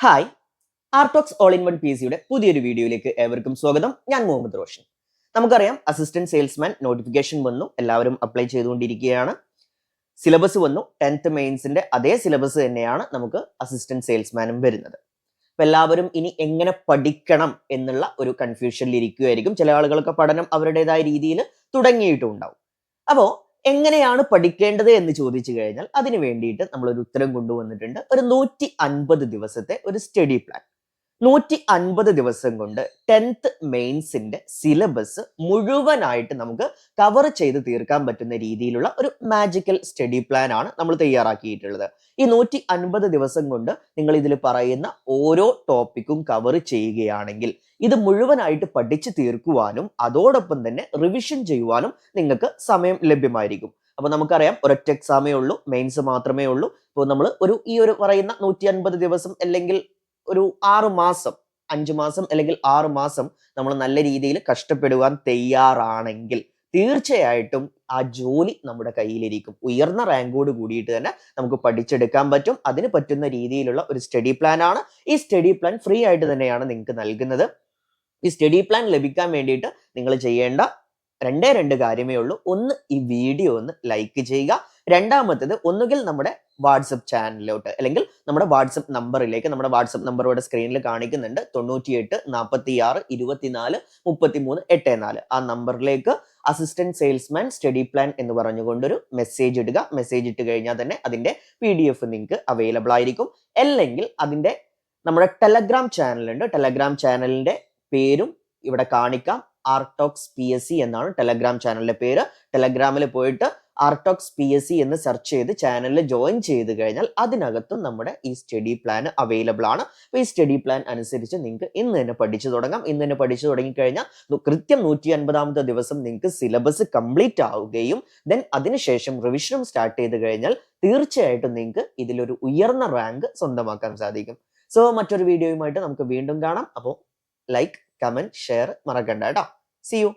Hi Artox all in one P സിയുടെ പുതിയൊരു വീഡിയോയിലേക്ക് ഏവർക്കും സ്വാഗതം. ഞാൻ മുഹമ്മദ് റോഷൻ. നമുക്കറിയാം അസിസ്റ്റന്റ് സെയിൽസ്മാൻ നോട്ടിഫിക്കേഷൻ വന്നു എല്ലാവരും അപ്ലൈ ചെയ്തുകൊണ്ടിരിക്കുകയാണ്. സിലബസ് വന്നു ടെൻത്ത് മെയിൻസിന്റെ അതേ സിലബസ് തന്നെയാണ് നമുക്ക് അസിസ്റ്റന്റ് സെയിൽസ്മാനും വരുന്നത്. അപ്പൊ എല്ലാവരും ഇനി എങ്ങനെ പഠിക്കണം എന്നുള്ള ഒരു കൺഫ്യൂഷനിൽ ഇരിക്കുകയായിരിക്കും ചില ആളുകൾക്ക് പഠനം അവരുടേതായ രീതിയിൽ തുടങ്ങിയിട്ടുണ്ടാവും. അപ്പോൾ എങ്ങനെയാണ് പഠിക്കേണ്ടത് എന്ന് ചോദിച്ചു കഴിഞ്ഞാൽ അതിന് വേണ്ടിയിട്ട് നമ്മൾ ഒരു ഉത്തരം കൊണ്ടുവന്നിട്ടുണ്ട്. ഒരു നൂറ്റി അൻപത് ദിവസത്തെ ഒരു സ്റ്റഡി പ്ലാൻ. നൂറ്റി അൻപത് ദിവസം കൊണ്ട് ടെൻത്ത് മെയിൻസിന്റെ സിലബസ് മുഴുവനായിട്ട് നമുക്ക് കവർ ചെയ്ത് തീർക്കാൻ പറ്റുന്ന രീതിയിലുള്ള ഒരു മാജിക്കൽ സ്റ്റഡി പ്ലാൻ ആണ് നമ്മൾ തയ്യാറാക്കിയിട്ടുള്ളത്. ഈ നൂറ്റി അൻപത് ദിവസം കൊണ്ട് നിങ്ങൾ ഇതിൽ പറയുന്ന ഓരോ ടോപ്പിക്കും കവർ ചെയ്യുകയാണെങ്കിൽ ഇത് മുഴുവനായിട്ട് പഠിച്ചു തീർക്കുവാനും അതോടൊപ്പം തന്നെ റിവിഷൻ ചെയ്യുവാനും നിങ്ങൾക്ക് സമയം ലഭ്യമായിരിക്കും. അപ്പൊ നമുക്കറിയാം ഒരൊറ്റ എക്സാമേ ഉള്ളൂ മെയിൻസ് മാത്രമേ ഉള്ളൂ. അപ്പോൾ നമ്മൾ ഒരു ഈ ഒരു പറയുന്ന നൂറ്റി അൻപത് ദിവസം അല്ലെങ്കിൽ ഒരു ആറു മാസം അഞ്ചു മാസം അല്ലെങ്കിൽ ആറു മാസം നമ്മൾ നല്ല രീതിയിൽ കഷ്ടപ്പെടുവാൻ തയ്യാറാണെങ്കിൽ തീർച്ചയായിട്ടും ആ ജോലി നമ്മുടെ കയ്യിലിരിക്കും. ഉയർന്ന റാങ്കോട് കൂടിയിട്ട് തന്നെ നമുക്ക് പഠിച്ചെടുക്കാൻ പറ്റും. അതിന് പറ്റുന്ന രീതിയിലുള്ള ഒരു സ്റ്റഡി പ്ലാൻ ആണ്. ഈ സ്റ്റഡി പ്ലാൻ ഫ്രീ ആയിട്ട് തന്നെയാണ് നിങ്ങൾക്ക് നൽകുന്നത്. ഈ സ്റ്റഡി പ്ലാൻ ലഭിക്കാൻ വേണ്ടിയിട്ട് നിങ്ങൾ ചെയ്യേണ്ട രണ്ടേ രണ്ട് കാര്യമേ ഉള്ളൂ. ഒന്ന് ഈ വീഡിയോ ഒന്ന് ലൈക്ക് ചെയ്യുക. രണ്ടാമത്തത് ഒന്നുകിൽ നമ്മുടെ വാട്സപ്പ് ചാനലിലോട്ട് അല്ലെങ്കിൽ നമ്മുടെ വാട്സപ്പ് നമ്പറിലേക്ക് നമ്മുടെ വാട്സപ്പ് നമ്പർ ഇവിടെ സ്ക്രീനിൽ കാണിക്കുന്നുണ്ട്. തൊണ്ണൂറ്റിയെട്ട് നാൽപ്പത്തി ആറ് ഇരുപത്തിനാല് മുപ്പത്തി മൂന്ന് എട്ട് നാല് ആ നമ്പറിലേക്ക് അസിസ്റ്റന്റ് സെയിൽസ്മാൻ സ്റ്റഡി പ്ലാൻ എന്ന് പറഞ്ഞുകൊണ്ടൊരു മെസ്സേജ് ഇടുക. മെസ്സേജ് ഇട്ട് കഴിഞ്ഞാൽ തന്നെ അതിന്റെ പി ഡി എഫ് നിങ്ങൾക്ക് അവൈലബിൾ ആയിരിക്കും. അല്ലെങ്കിൽ അതിന്റെ നമ്മുടെ ടെലഗ്രാം ചാനലുണ്ട് ടെലഗ്രാം ചാനലിന്റെ പേരും ഇവിടെ കാണിക്കാം. ആർട്ടോക്സ് പി എസ് സി എന്നാണ് ടെലഗ്രാം ചാനലിന്റെ പേര്. ടെലഗ്രാമിൽ പോയിട്ട് ആർട്ടോക്സ് പി എസ് സി എന്ന് സെർച്ച് ചെയ്ത് ചാനലിൽ ജോയിൻ ചെയ്ത് കഴിഞ്ഞാൽ അതിനകത്തും നമ്മുടെ ഈ സ്റ്റഡി പ്ലാൻ അവൈലബിൾ ആണ്. അപ്പോൾ ഈ സ്റ്റഡി പ്ലാൻ അനുസരിച്ച് നിങ്ങൾക്ക് ഇന്ന് തന്നെ പഠിച്ചു തുടങ്ങാം. ഇന്ന് തന്നെ പഠിച്ചു തുടങ്ങിക്കഴിഞ്ഞാൽ കൃത്യം നൂറ്റി അൻപതാമത്തെ ദിവസം നിങ്ങൾക്ക് സിലബസ് കംപ്ലീറ്റ് ആവുകയും ദെൻ അതിനുശേഷം റിവിഷനും സ്റ്റാർട്ട് ചെയ്ത് കഴിഞ്ഞാൽ തീർച്ചയായിട്ടും നിങ്ങൾക്ക് ഇതിലൊരു ഉയർന്ന റാങ്ക് സ്വന്തമാക്കാൻ സാധിക്കും. സോ മറ്റൊരു വീഡിയോയുമായിട്ട് നമുക്ക് വീണ്ടും കാണാം. അപ്പോൾ ലൈക്ക് കമന്റ് ഷെയർ മറക്കണ്ട കേട്ടോ. C U